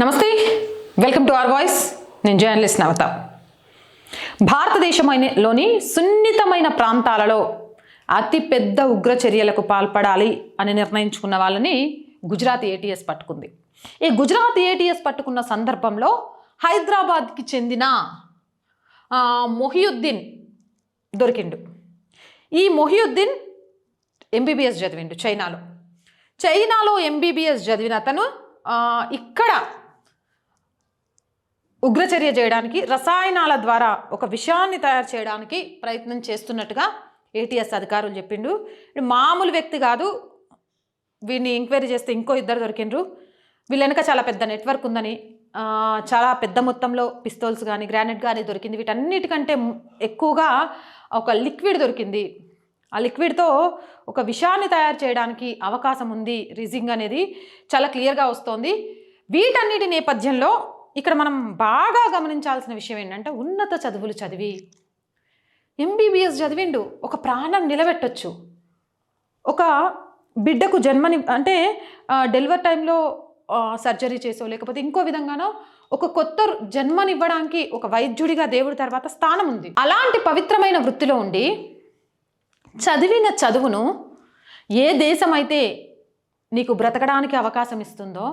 నమస్తే welcome to our voice. నేను journalist Navatha. భారతదేశంలోని సున్నితమైన ప్రాంతాలలో అతి పెద్ద ఉగ్ర చర్యలకు పాల్పడాలి అని నిర్ణయించుకున్న వాళ్ళని గుజరాత్ ఏటీఎస్ పట్టుకుంది. ఈ గుజరాత్ ఏటీఎస్ పట్టుకున్న సందర్భంలో హైదరాబాద్కి చెందిన మొహియుద్దీన్ దొరికిండు. ఈ మొహియుద్దీన్ ఎంబీబీఎస్ చదివిండు చైనాలో. చైనాలో ఎంబీబీఎస్ చదివిన అతను ఇక్కడ ఉగ్రచర్య చేయడానికి రసాయనాల ద్వారా ఒక విషయాన్ని తయారు చేయడానికి ప్రయత్నం చేస్తున్నట్టుగా ఏటీఎస్ అధికారులు చెప్పిండు మామూలు వ్యక్తి కాదు. వీడిని ఎంక్వైరీ చేస్తే ఇంకో ఇద్దరు దొరికిండ్రు. వీళ్ళు వెనక చాలా పెద్ద నెట్వర్క్ ఉందని చాలా పెద్ద మొత్తంలో పిస్తోల్స్ కానీ గ్రానైట్ కానీ దొరికింది. వీటన్నిటికంటే ఎక్కువగా ఒక లిక్విడ్ దొరికింది. ఆ లిక్విడ్తో ఒక విషయాన్ని తయారు చేయడానికి అవకాశం ఉంది. రిజింగ్ అనేది చాలా క్లియర్గా వస్తోంది. వీటన్నిటి నేపథ్యంలో ఇక్కడ మనం బాగా గమనించాల్సిన విషయం ఏంటంటే ఉన్నత చదువులు చదివి ఎంబీబీఎస్ చదివిండు ఒక ప్రాణం నిలబెట్టొచ్చు. ఒక బిడ్డకు జన్మని అంటే డెలివర్ డెలివరీ టైంలో సర్జరీ చేసో లేకపోతే ఇంకో విధంగానో ఒక కొత్త జన్మనివ్వడానికి ఒక వైద్యుడిగా దేవుడి తర్వాత స్థానం ఉంది. అలాంటి పవిత్రమైన వృత్తిలో ఉండి చదివిన చదువును ఏ దేశం అయితే నీకు బ్రతకడానికి అవకాశం ఇస్తుందో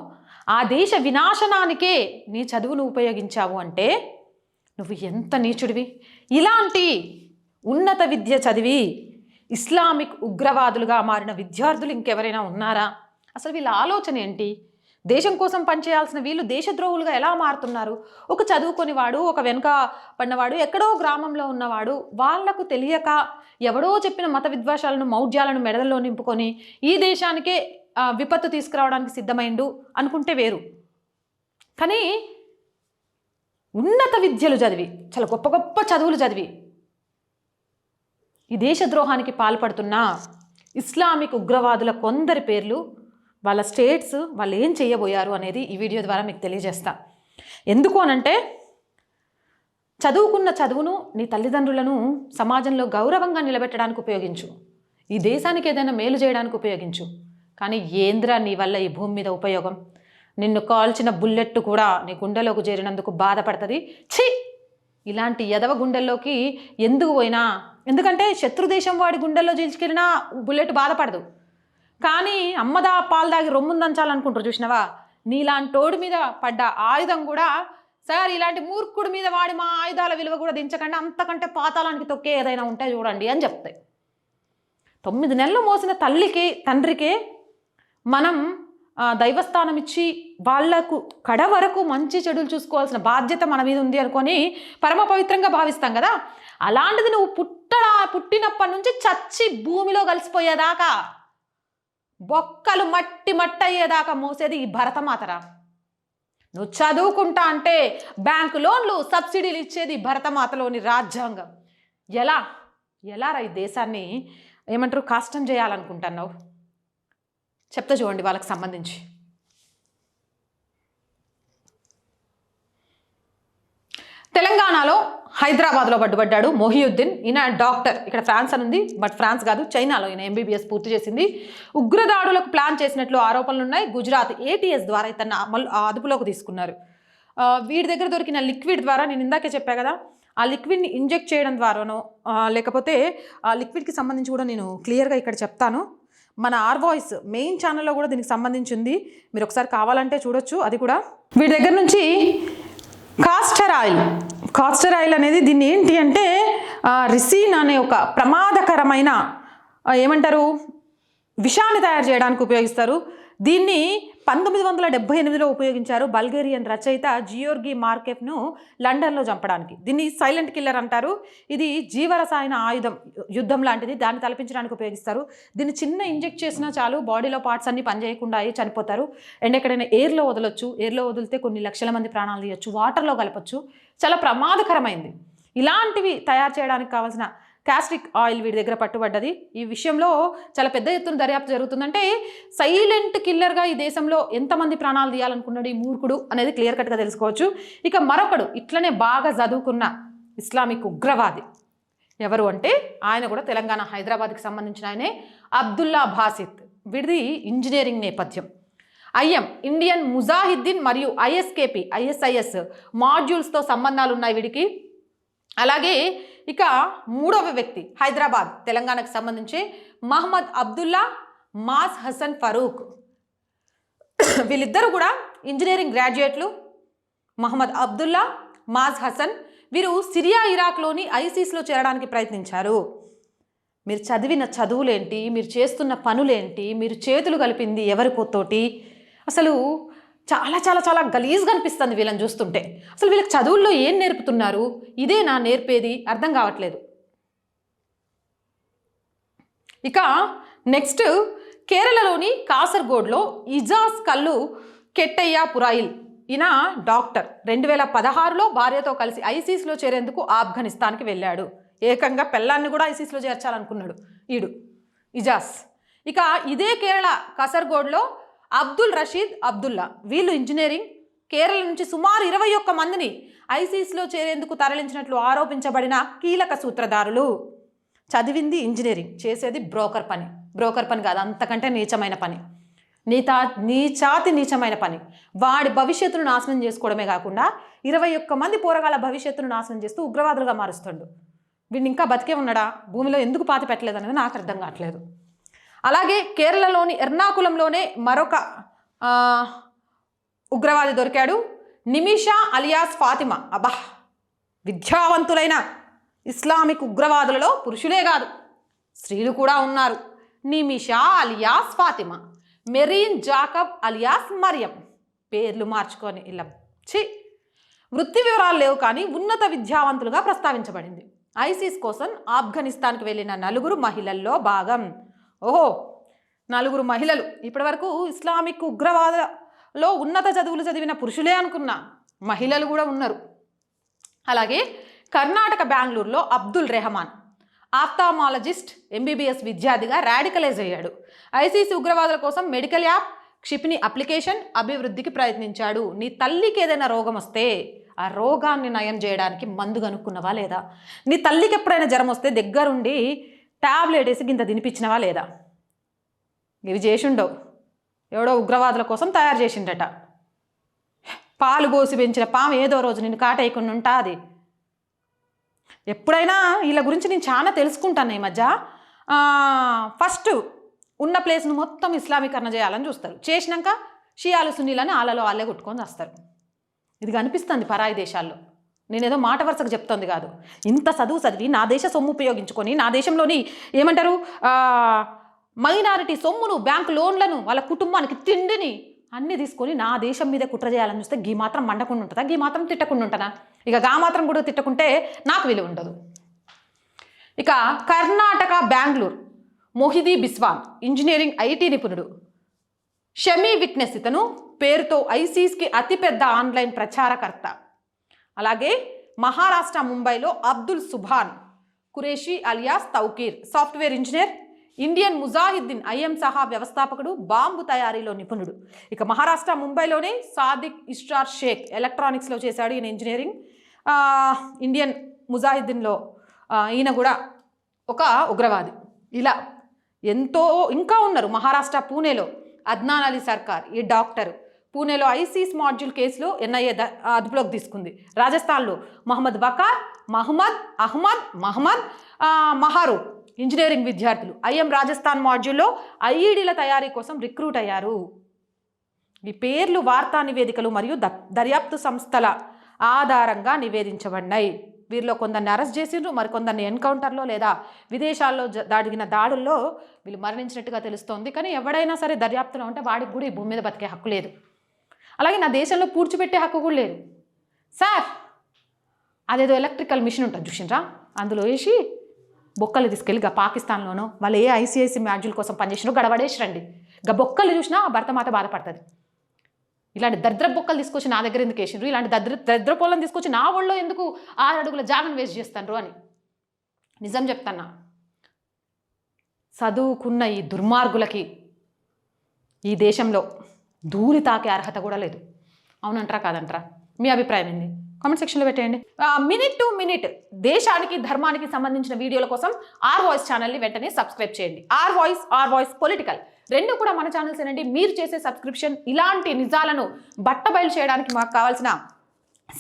ఆ దేశ వినాశనానికే నీ చదువును ఉపయోగించావు అంటే నువ్వు ఎంత నీచుడివి? ఇలాంటి ఉన్నత విద్య చదివి ఇస్లామిక్ ఉగ్రవాదులుగా మారిన విద్యార్థులు ఇంకెవరైనా ఉన్నారా? అసలు వీళ్ళ ఆలోచన ఏంటి? దేశం కోసం పనిచేయాల్సిన వీళ్ళు దేశద్రోహులుగా ఎలా మారుతున్నారు? ఒక చదువుకొని వాడు ఒక వెనుక పడినవాడు ఎక్కడో గ్రామంలో ఉన్నవాడు వాళ్ళకు తెలియక ఎవడో చెప్పిన మత విద్వేషాలను మౌఢ్యాలను మెడల్లో నింపుకొని ఈ దేశానికే విపత్తు తీసుకురావడానికి సిద్ధమైండు అనుకుంటే వేరు. కానీ ఉన్నత విద్యలు చదివి చాలా గొప్ప గొప్ప చదువులు చదివి ఈ దేశద్రోహానికి పాల్పడుతున్న ఇస్లామిక్ ఉగ్రవాదుల కొందరి పేర్లు వాళ్ళ స్టేట్స్ వాళ్ళు ఏం చేయబోయారు అనేది ఈ వీడియో ద్వారా మీకు తెలియజేస్తా. ఎందుకు అనంటే చదువుకున్న చదువును నీ తల్లిదండ్రులను సమాజంలో గౌరవంగా నిలబెట్టడానికి ఉపయోగించు. ఈ దేశానికి ఏదైనా మేలు చేయడానికి ఉపయోగించు. కానీ ఏంద్రా నీ వల్ల ఈ భూమి మీద ఉపయోగం? నిన్ను కాల్చిన బుల్లెట్ కూడా నీ గుండెలోకి చేరినందుకు బాధపడుతుంది? ఛీ! ఇలాంటి ఎదవ గుండెల్లోకి ఎందుకు పోయినా? ఎందుకంటే శత్రు దేశం వాడి గుండెల్లో చీల్చుకెళ్ళినా బుల్లెట్ బాధపడదు. కానీ అమ్మదా పాలు దాగి రొమ్ముందంచాలనుకుంటారు చూసినవా? నీలాంటోడి మీద పడ్డ ఆయుధం కూడా సార్ ఇలాంటి మూర్ఖుడి మీద వాడి మా ఆయుధాల విలువ కూడా దించకండి. అంతకంటే పాతాళానికి తొక్కే ఏదైనా ఉంటే చూడండి అని చెప్తాయి. తొమ్మిది నెలలు మోసిన తల్లికి తండ్రికి మనం దైవస్థానం ఇచ్చి వాళ్ళకు కడ వరకు మంచి చెడులు చూసుకోవాల్సిన బాధ్యత మన మీద ఉంది అనుకొని పరమ పవిత్రంగా భావిస్తాం కదా. అలాంటిది నువ్వు పుట్టడా పుట్టినప్పటి నుంచి చచ్చి భూమిలో కలిసిపోయేదాకా బొక్కలు మట్టి మట్టి అయ్యేదాకా మోసేది ఈ భరతమాతరా. నువ్వు చదువుకుంటా అంటే బ్యాంకు లోన్లు సబ్సిడీలు ఇచ్చేది భరతమాతలోని రాజ్యాంగం. ఎలా? ఎలా రా ఈ దేశాన్ని ఏమంటారు కష్టం చేయాలనుకుంటున్నావు? చెప్తా చూడండి వాళ్ళకి సంబంధించి. తెలంగాణలో హైదరాబాద్లో పట్టుబడ్డాడు మొహియుద్దీన్. ఈయన డాక్టర్. ఇక్కడ ఫ్రాన్స్ అని ఉంది బట్ ఫ్రాన్స్ కాదు చైనాలో ఈయన ఎంబీబీఎస్ పూర్తి చేసింది. ఉగ్రదాడులకు ప్లాన్ చేసినట్లు ఆరోపణలు ఉన్నాయి. గుజరాత్ ఏటీఎస్ ద్వారా ఇతన్ని అమలు అదుపులోకి తీసుకున్నారు. వీడి దగ్గర దొరికిన లిక్విడ్ ద్వారా నేను ఇందాకే చెప్పా కదా ఆ లిక్విడ్ని ఇంజెక్ట్ చేయడం ద్వారానో లేకపోతే ఆ లిక్విడ్కి సంబంధించి కూడా నేను క్లియర్గా ఇక్కడ చెప్తాను. మన ఆర్ వాయిస్ మెయిన్ ఛానల్లో కూడా దీనికి సంబంధించింది. మీరు ఒకసారి కావాలంటే చూడొచ్చు అది కూడా. వీడి దగ్గర నుంచి కాస్టర్ ఆయిల్ కాస్టర్ ఆయిల్ అనేది దీన్ని ఏంటి అంటే రిసీన్ అనే ఒక ప్రమాదకరమైన ఏమంటారు? విషాన్ని తయారు చేయడానికి ఉపయోగిస్తారు. దీన్ని పంతొమ్మిది వందల డెబ్బై ఎనిమిదిలో ఉపయోగించారు బల్గేరియన్ రచయిత జియోర్గి మార్కెఫ్ను లండన్లో చంపడానికి. దీన్ని సైలెంట్ కిల్లర్ అంటారు. ఇది జీవరసాయన ఆయుధం యుద్ధం లాంటిది. దాన్ని తలపించడానికి ఉపయోగిస్తారు. దీన్ని చిన్న ఇంజెక్ట్ చేసినా చాలు బాడీలో పార్ట్స్ అన్ని పనిచేయకుండా అయ్యి చనిపోతారు. అండ్ ఎక్కడైనా ఎయిర్లో వదలొచ్చు. ఎయిర్లో వదిలితే కొన్ని లక్షల మంది ప్రాణాలు తీయొచ్చు. వాటర్లో కలపచ్చు. చాలా ప్రమాదకరమైంది. ఇలాంటివి తయారు చేయడానికి కావాల్సిన క్యాస్ట్రిక్ ఆయిల్ వీడి దగ్గర పట్టుబడ్డది. ఈ విషయంలో చాలా పెద్ద ఎత్తున దర్యాప్తు జరుగుతుందంటే సైలెంట్ కిల్లర్గా ఈ దేశంలో ఎంతమంది ప్రాణాలు తీయాలనుకున్నాడు ఈ మూర్ఖుడు అనేది క్లియర్ కట్గా తెలుసుకోవచ్చు. ఇక మరొకడు ఇట్లనే బాగా చదువుకున్న ఇస్లామిక్ ఉగ్రవాది ఎవరు అంటే ఆయన కూడా తెలంగాణ హైదరాబాద్కి సంబంధించిన ఆయనే అబ్దుల్లా భాసిత్ వీడిది ఇంజనీరింగ్ నేపథ్యం. ఐఎం ఇండియన్ ముజాహిద్దీన్ మరియు ఐఎస్కేపి ఐఎస్ఐఎస్ మాడ్యూల్స్తో సంబంధాలు ఉన్నాయి వీడికి. అలాగే ఇక మూడవ వ్యక్తి హైదరాబాద్ తెలంగాణకు సంబంధించి మహమ్మద్ అబ్దుల్లా మాస్ హసన్ ఫరూక్. వీళ్ళిద్దరూ కూడా ఇంజనీరింగ్ గ్రాడ్యుయేట్లు. మహమ్మద్ అబ్దుల్లా మాజ్ హసన్ వీరు సిరియా ఇరాక్లోని ఐసీస్లో చేరడానికి ప్రయత్నించారు. మీరు చదివిన చదువులేంటి? మీరు చేస్తున్న పనులేంటి? మీరు చేతులు కలిపింది ఎవరికోతోటి అసలు చాలా చాలా చాలా గలీజ్గా అనిపిస్తుంది వీళ్ళని చూస్తుంటే. అసలు వీళ్ళకి చదువుల్లో ఏం నేర్పుతున్నారు? ఇదే నా నేర్పేది అర్థం కావట్లేదు. ఇక నెక్స్ట్ కేరళలోని కాసర్గోడ్లో ఇజాస్ కల్లు కెట్టయ్య పురాయిల్. ఈయన డాక్టర్. రెండు వేల పదహారులో భార్యతో కలిసి ఐసీస్లో చేరేందుకు ఆఫ్ఘనిస్తాన్కి వెళ్ళాడు. ఏకంగా పెళ్ళాన్ని కూడా ఐసీస్లో చేర్చాలనుకున్నాడు ఈడు. ఇజాస్. ఇక ఇదే కేరళ కాసర్గోడ్లో అబ్దుల్ రషీద్ అబ్దుల్లా. వీళ్ళు ఇంజనీరింగ్ కేరళ నుంచి సుమారు ఇరవై ఒక్క మందిని ఐసీసీలో చేరేందుకు తరలించినట్లు ఆరోపించబడిన కీలక సూత్రధారులు. చదివింది ఇంజనీరింగ్ చేసేది బ్రోకర్ పని. బ్రోకర్ పని కాదు అంతకంటే నీచమైన పని. నీతా నీచాతి నీచమైన పని. వాడి భవిష్యత్తును నాశనం చేసుకోవడమే కాకుండా ఇరవై ఒక్క మంది పోరగాళ్ళ భవిష్యత్తును నాశనం చేస్తూ ఉగ్రవాదులుగా మారుస్తుండు. వీడిని ఇంకా బతికే ఉన్నాడా? భూమిలో ఎందుకు పాతి పెట్టలేదు అనేది నాకు అర్థం కావట్లేదు. అలాగే కేరళలోని ఎర్నాకులంలోనే మరొక ఉగ్రవాది దొరికాడు. నిమిషా అలియాస్ ఫాతిమా. అబహ్ విద్యావంతులైన ఇస్లామిక్ ఉగ్రవాదులలో పురుషులే కాదు స్త్రీలు కూడా ఉన్నారు. Nimisha alias Fathima Merin Jacob alias Mariyam. పేర్లు మార్చుకొని ఇలా వృత్తి వివరాలు లేవు కానీ ఉన్నత విద్యావంతులుగా ప్రస్తావించబడింది. ఐసిస్ కోసం ఆఫ్ఘనిస్తాన్కి వెళ్ళిన నలుగురు మహిళల్లో భాగం ఓహో నలుగురు మహిళలు. ఇప్పటివరకు ఇస్లామిక్ ఉగ్రవాదలో ఉన్నత చదువులు చదివిన పురుషులే అనుకున్నా మహిళలు కూడా ఉన్నారు. అలాగే కర్ణాటక బెంగళూరులో అబ్దుల్ రెహమాన్ ఆప్తామాలజిస్ట్ ఎంబీబీఎస్ విద్యార్థిగా రాడికలైజ్ అయ్యాడు. ఐసీసీ ఉగ్రవాదుల కోసం మెడికల్ యాప్ క్షిపిని అప్లికేషన్ అభివృద్ధికి ప్రయత్నించాడు. నీ తల్లికి ఏదైనా రోగం వస్తే ఆ రోగాన్ని నయం చేయడానికి మందు కనుక్కున్నవా లేదా? నీ తల్లికి ఎప్పుడైనా జ్వరం వస్తే దగ్గరుండి ట్యాబ్లెట్ వేసి గింత తినిపించినవా లేదా? ఇవి చేసిండవు ఎవడో ఉగ్రవాదుల కోసం తయారు చేసిండట. పాలు పోసి పెంచిన పాము ఏదో రోజు నేను కాటేయకుండా ఉంటుంది. ఎప్పుడైనా వీళ్ళ గురించి నేను చాలా తెలుసుకుంటాను ఈ మధ్య. ఫస్ట్ ఉన్న ప్లేస్ను మొత్తం ఇస్లామీకరణ చేయాలని చూస్తారు. చేసినాక షియాలు సున్నీలని ఆలలో వాళ్ళే కొట్టుకొని వస్తారు. ఇది కనిపిస్తుంది పరాయి దేశాల్లో. నేనేదో మాట వరుసకు చెప్తోంది కాదు. ఇంత చదువు చదివి నా దేశ సొమ్ము ఉపయోగించుకొని నా దేశంలోని ఏమంటారు మైనారిటీ సొమ్మును బ్యాంకు లోన్లను వాళ్ళ కుటుంబానికి తిండిని అన్నీ తీసుకొని నా దేశం మీద కుట్ర చేయాలని చూస్తే గీ మాత్రం మండకుండా ఉంటుందా? గీ మాత్రం తిట్టకుండా ఉంటానా ఇక గా మాత్రం కూడా తిట్టకుంటే నాకు విలువ ఉండదు. ఇక కర్ణాటక బెంగళూరు మొహిదీ బిస్వాన్ ఇంజనీరింగ్ ఐటీ నిపుణుడు. షమీ విట్నెస్ ఇతను పేరుతో ఐసీస్కి అతిపెద్ద ఆన్లైన్ ప్రచారకర్త. అలాగే మహారాష్ట్ర ముంబైలో Abdul Subhan Qureshi alias Tauqeer software engineer Indian Mujahideen IM సహా వ్యవస్థాపకుడు బాంబు తయారీలో నిపుణుడు. ఇక మహారాష్ట్ర ముంబైలోనే సాదిక్ ఇస్టార్ షేక్ ఎలక్ట్రానిక్స్లో చేశాడు ఈయన ఇంజనీరింగ్. ఇండియన్ ముజాహిద్దీన్లో ఈయన కూడా ఒక ఉగ్రవాది. ఇలా ఎంతో ఇంకా ఉన్నారు మహారాష్ట్ర పూణేలో అద్నాన్ అలీ సర్కార్ ఈ డాక్టర్. పూణేలో ఐసీస్ మాడ్యూల్ కేసులో ఎన్ఐఏ అదుపులోకి తీసుకుంది. రాజస్థాన్లో మహమ్మద్ బకార్ మహమ్మద్ అహ్మద్ మహమ్మద్ ఆ, ఇంజనీరింగ్ విద్యార్థులు. ఐఎం రాజస్థాన్ మాడ్యూల్లో ఐఈడీల తయారీ కోసం రిక్రూట్ అయ్యారు. ఈ పేర్లు వార్తా నివేదికలు మరియు ద దర్యాప్తు సంస్థల ఆధారంగా నివేదించబడినాయి. వీరిలో కొందరిని అరెస్ట్ చేసిండ్రు మరికొందరిని ఎన్కౌంటర్లో లేదా విదేశాల్లో జ- దాడుల్లో వీళ్ళు మరణించినట్టుగా తెలుస్తోంది. కానీ ఎవడైనా సరే దర్యాప్తులో ఉంటే వాడికి కూడా ఈ భూమి మీద బతికే హక్కు లేదు. అలాగే నా దేశంలో పూడ్చిపెట్టే హక్కు కూడా లేదు. సార్ అదేదో ఎలక్ట్రికల్ మిషన్ ఉంటుంది చూసిండ్రా? అందులో వేసి బొక్కలు తీసుకెళ్ళి గా పాకిస్తాన్లోనో వాళ్ళు ఏ ఐసీఐసీ మాడ్యూల్ కోసం పనిచేసినో గడబడేసి రండి గా బొక్కలు చూసినా భర్త మాత బాధపడుతుంది. ఇలాంటి దరిద్ర బొక్కలు తీసుకొచ్చి నా దగ్గర ఎందుకు వేసిండ్రు? ఇలాంటి దద్ర దరిద్ర పొలం తీసుకొచ్చి నా ఒళ్ళో ఎందుకు ఆరు అడుగుల జాగను వేస్ట్ చేస్తాండ్రు అని. నిజం చెప్తాన్నా. చదువుకున్న ఈ దుర్మార్గులకి ఈ దేశంలో ధూళి తాకే అర్హత కూడా లేదు. అవునంటారా కాదంటారా? మీ అభిప్రాయం ఏంది? కామెంట్ సెక్షన్లో పెట్టేయండి. మినిట్ టు మినిట్ దేశానికి ధర్మానికి సంబంధించిన వీడియోల కోసం ఆర్ వాయిస్ ఛానల్ని వెంటనే సబ్స్క్రైబ్ చేయండి. R Voice R Voice Political. రెండు కూడా మన ఛానల్స్ ఏనండి మీరు చేసే సబ్స్క్రిప్షన్ ఇలాంటి నిజాలను బట్టబయలు చేయడానికి మాకు కావాల్సిన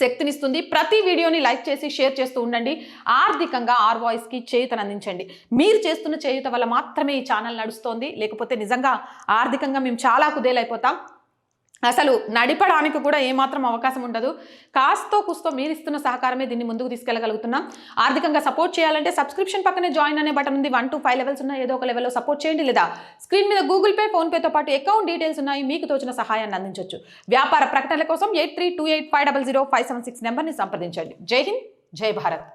శక్తినిస్తుంది. ప్రతి వీడియోని లైక్ చేసి షేర్ చేస్తూ ఉండండి. ఆర్థికంగా ఆర్ వాయిస్కి చేయుతనందించండి మీరు చేస్తున్న చేయుత వల్ల మాత్రమే ఈ ఛానల్ నడుస్తోంది. లేకపోతే నిజంగా ఆర్థికంగా మేము చాలా కుదేలైపోతాం. అసలు నడిపడానికి కూడా ఏమాత్రం అవకాశం ఉండదు. కాస్తో కుస్తో మీరు ఇస్తున్న సహకారమే దీన్ని ముందుకు తీసుకెళ్ళగలుగుతున్నాం. ఆర్థికంగా సపోర్ట్ చేయాలంటే సబ్స్క్రిప్షన్ పక్కనే జాయిన్ అనే బటన్ ఉంది. వన్ టు ఫైవ్ లెవెల్స్ ఉన్న ఏదో ఒక లెవెల్లో సపోర్ట్ చేయండి. లేదా స్క్రీన్ మీద గూగుల్ పే ఫోన్పేతో పాటు అకౌంట్ డీటెయిల్స్ ఉన్నాయి. మీకు తోచిన సహాయాన్ని అందించవచ్చు వ్యాపార ప్రకటనల కోసం eight three two eight five double zero five seven six నెంబర్ని సంప్రదించండి. జై హింద్ జై భారత్.